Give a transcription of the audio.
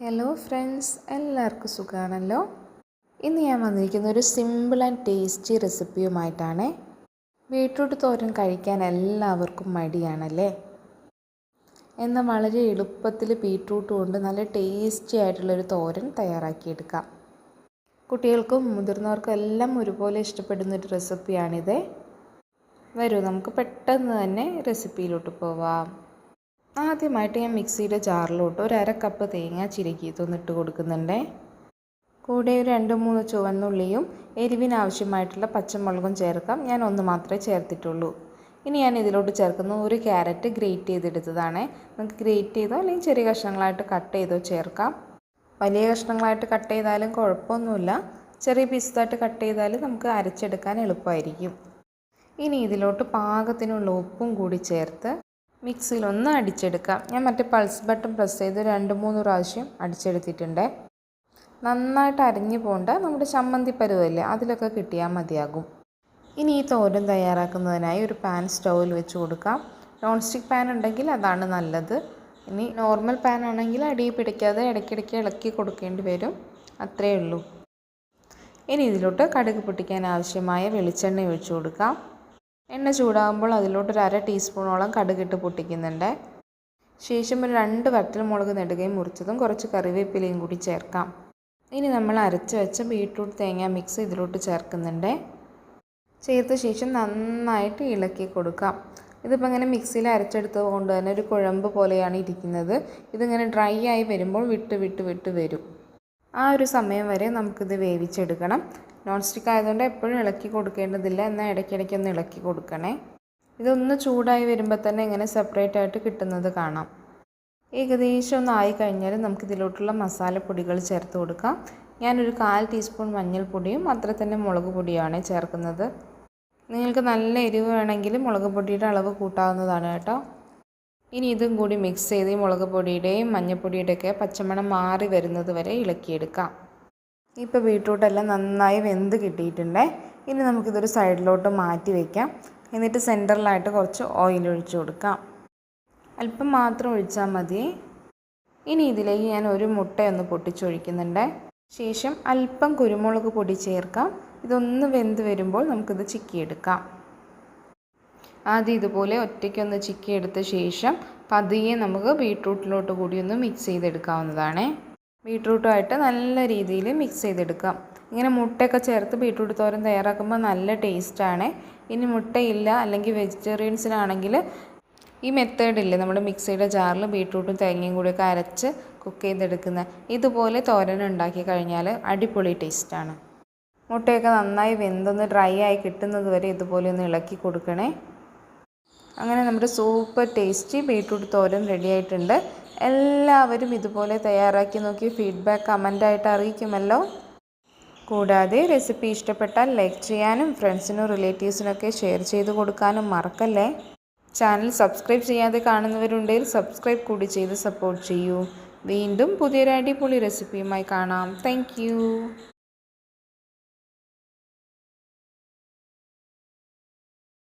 Hello friends എല്ലാവർക്കും സുഖമാണല്ലോ ഇന്ന് ഞാൻ വന്നിരിക്കുന്ന ഒരു സിമ്പിൾ ആൻഡ് ടേസ്റ്റി റെസിപ്പിയുമായിട്ടാണ് ബീട്രൂട്ട് തോരൻ കഴിക്കാൻ എല്ലാവർക്കും മടിയാണല്ലേ? എന്നാൽ വളരെ എളുപ്പത്തിൽ ബീട്രൂട്ട് കൊണ്ട് നല്ല ടേസ്റ്റി ആയിട്ടുള്ളൊരു തോരൻ തയ്യാറാക്കിയെടുക്കാം. കുട്ടികൾക്കും മുതിർന്നവർക്കും എല്ലാം ഒരുപോലെ ഇഷ്ടപ്പെടുന്ന ഒരു റെസിപ്പിയാണിത് വരൂ നമുക്ക് പെട്ടെന്ന് തന്നെ റെസിപ്പിയിലോട്ട് പോവാം. ആദ്യമായിട്ട് ഞാൻ മിക്സിയുടെ ജാറിലോട്ട് ഒരു അര കപ്പ് തേങ്ങ ചിരകിയതൊന്ന് ഇട്ട് കൊടുക്കുന്നുണ്ട്. കൂടെ ഒരു രണ്ട് മൂന്ന് ചുവന്നുള്ളിയും എരിവിനാവശ്യമായിട്ടുള്ള പച്ചമുളകും ചേർക്കാം. ഞാൻ ഒന്ന് മാത്രമേ ചേർത്തിട്ടുള്ളൂ. ഇനി ഞാൻ ഇതിലോട്ട് ചേർക്കുന്ന ഒരു ക്യാരറ്റ് ഗ്രേറ്റ് ചെയ്തെടുത്തതാണ്. നമുക്ക് ഗ്രേറ്റ് ചെയ്തോ അല്ലെങ്കിൽ ചെറിയ കഷ്ണങ്ങളായിട്ട് കട്ട് ചെയ്തോ ചേർക്കാം. വലിയ കഷ്ണങ്ങളായിട്ട് കട്ട് ചെയ്താലും കുഴപ്പമൊന്നുമില്ല. ചെറിയ പീസായിട്ട് കട്ട് ചെയ്താൽ നമുക്ക് അരച്ചെടുക്കാൻ എളുപ്പമായിരിക്കും. ഇനി ഇതിലോട്ട് പാകത്തിനുള്ള ഉപ്പും കൂടി ചേർത്ത് മിക്സിയിൽ ഒന്ന് അടിച്ചെടുക്കാം ഞാൻ മറ്റേ പൾസ് ബട്ടൺ പ്രസ് ചെയ്ത് രണ്ട് മൂന്ന് പ്രാവശ്യം അടിച്ചെടുത്തിട്ടുണ്ട്. നന്നായിട്ട് അരിഞ്ഞു പോകേണ്ട. നമ്മുടെ ചമ്മന്തി പരുവല്ലേ അതിലൊക്കെ കിട്ടിയാൽ മതിയാകും. ഇനി ഈ തോരൻ തയ്യാറാക്കുന്നതിനായി ഒരു പാൻ സ്റ്റൗവിൽ വെച്ച് കൊടുക്കാം. നോൺ സ്റ്റിക്ക് പാൻ ഉണ്ടെങ്കിൽ അതാണ് നല്ലത്. ഇനി നോർമൽ പാൻ ആണെങ്കിൽ അടിയിൽ പിടിക്കാതെ ഇടയ്ക്കിടയ്ക്ക് ഇളക്കി കൊടുക്കേണ്ടി വരും. അത്രയേ ഉള്ളൂ. ഇനി ഇതിലോട്ട് കടുക് പൊട്ടിക്കാൻ ആവശ്യമായ വെളിച്ചെണ്ണ ഒഴിച്ചു കൊടുക്കാം. എണ്ണ ചൂടാകുമ്പോൾ അതിലോട്ട് ഒരു അര ടീസ്പൂണോളം കടുകിട്ട് പൊട്ടിക്കുന്നുണ്ട്. ശേഷം ഒരു രണ്ട് വറ്റൽ മുളക് നെടുകയും മുറിച്ചതും കുറച്ച് കറിവേപ്പിലയും കൂടി ചേർക്കാം. ഇനി നമ്മൾ അരച്ച് വെച്ച ബീട്രൂട്ട് തേങ്ങ മിക്സ് ഇതിലോട്ട് ചേർക്കുന്നുണ്ട്. ചേർത്ത ശേഷം നന്നായിട്ട് ഇളക്കി കൊടുക്കാം. ഇതിപ്പോൾ ഇങ്ങനെ മിക്സിയിൽ അരച്ചെടുത്തത് കൊണ്ട് തന്നെ ഒരു കുഴമ്പ് പോലെയാണ് ഇരിക്കുന്നത്. ഇതിങ്ങനെ ഡ്രൈ ആയി വരുമ്പോൾ വിട്ട് വിട്ട് വിട്ട് വരും. ആ ഒരു സമയം വരെ നമുക്കിത് വേവിച്ചെടുക്കണം. നോൺ സ്റ്റിക്ക് ആയതുകൊണ്ട് എപ്പോഴും ഇളക്കി കൊടുക്കേണ്ടതില്ല. എന്നാൽ ഇടയ്ക്കിടയ്ക്ക് ഒന്ന് ഇളക്കി കൊടുക്കണേ. ഇതൊന്ന് ചൂടായി വരുമ്പോൾ തന്നെ ഇങ്ങനെ സെപ്പറേറ്റ് ആയിട്ട് കിട്ടുന്നത് കാണാം. ഏകദേശം ഒന്ന് ആയി കഴിഞ്ഞാൽ നമുക്കിതിലോട്ടുള്ള മസാലപ്പൊടികൾ ചേർത്ത് കൊടുക്കാം. ഞാനൊരു കാൽ ടീസ്പൂൺ മഞ്ഞൾപ്പൊടിയും അത്ര തന്നെ മുളക് പൊടിയാണ് ചേർക്കുന്നത്. നിങ്ങൾക്ക് നല്ല എരിവ് വേണമെങ്കിൽ മുളക് പൊടിയുടെ അളവ് കൂട്ടാവുന്നതാണ് കേട്ടോ. ഇനി ഇതും കൂടി മിക്സ് ചെയ്ത് മുളക് പൊടിയുടെയും മഞ്ഞൾപ്പൊടിയുടെയൊക്കെ പച്ചമണം മാറി വരുന്നത് വരെ ഇളക്കിയെടുക്കാം. ഇപ്പോൾ ബീട്രൂട്ടെല്ലാം നന്നായി വെന്ത് കിട്ടിയിട്ടുണ്ടേ. ഇനി നമുക്കിതൊരു സൈഡിലോട്ട് മാറ്റി വയ്ക്കാം എന്നിട്ട് സെന്ററിലായിട്ട് കുറച്ച് ഓയിൽ ഒഴിച്ചു കൊടുക്കാം. അല്പം മാത്രം ഒഴിച്ചാൽ മതി. ഇനി ഇതിലേക്ക് ഞാൻ ഒരു മുട്ടയൊന്ന് പൊട്ടിച്ചൊഴിക്കുന്നുണ്ട്. ശേഷം അല്പം കുരുമുളക് പൊടി ചേർക്കാം. ഇതൊന്ന് വെന്ത് വരുമ്പോൾ നമുക്കിത് ചിക്കിയെടുക്കാം. ആദ്യം ഇതുപോലെ ഒറ്റയ്ക്കൊന്ന് ചിക്കിയെടുത്ത ശേഷം പതിയെ നമുക്ക് ബീട്രൂട്ടിലോട്ട് കൂടി ഒന്ന് മിക്സ് ചെയ്തെടുക്കാവുന്നതാണ്. ബീട്രൂട്ടുമായിട്ട് നല്ല രീതിയിൽ മിക്സ് ചെയ്തെടുക്കാം. ഇങ്ങനെ മുട്ടയൊക്കെ ചേർത്ത് ബീട്രൂട്ട് തോരൻ തയ്യാറാക്കുമ്പോൾ നല്ല ടേസ്റ്റാണ്. ഇനി മുട്ടയില്ല അല്ലെങ്കിൽ വെജിറ്റേറിയൻസിനാണെങ്കിൽ ഈ മെത്തേഡില്ലേ നമ്മുടെ മിക്സിയുടെ ജാറിൽ ബീട്രൂട്ടും തേങ്ങയും കൂടിയൊക്കെ അരച്ച് കുക്ക് ചെയ്തെടുക്കുന്ന ഇതുപോലെ തോരൻ ഉണ്ടാക്കി കഴിഞ്ഞാൽ അടിപൊളി ടേസ്റ്റാണ്. മുട്ടയൊക്കെ നന്നായി വെന്തൊന്ന് ഡ്രൈ ആയി കിട്ടുന്നത് വരെ ഇതുപോലെ ഒന്ന് ഇളക്കി കൊടുക്കണേ. അങ്ങനെ നമ്മുടെ സൂപ്പർ ടേസ്റ്റി ബീട്രൂട്ട് തോരൻ റെഡിയായിട്ടുണ്ട് എല്ലാവരും ഇതുപോലെ തയ്യാറാക്കി നോക്കി ഫീഡ്ബാക്ക് കമന്റായിട്ട് അറിയിക്കുമല്ലോ. കൂടാതെ റെസിപ്പി ഇഷ്ടപ്പെട്ടാൽ ലൈക്ക് ചെയ്യാനും ഫ്രണ്ട്സിനും റിലേറ്റീവ്സിനൊക്കെ ഷെയർ ചെയ്ത് കൊടുക്കാനും മറക്കല്ലേ? ചാനൽ സബ്സ്ക്രൈബ് ചെയ്യാതെ കാണുന്നവരുണ്ടെങ്കിൽ സബ്സ്ക്രൈബ് കൂടി ചെയ്ത് സപ്പോർട്ട് ചെയ്യൂ. വീണ്ടും പുതിയൊരു അടിപൊളി റെസിപ്പിയുമായി കാണാം. താങ്ക്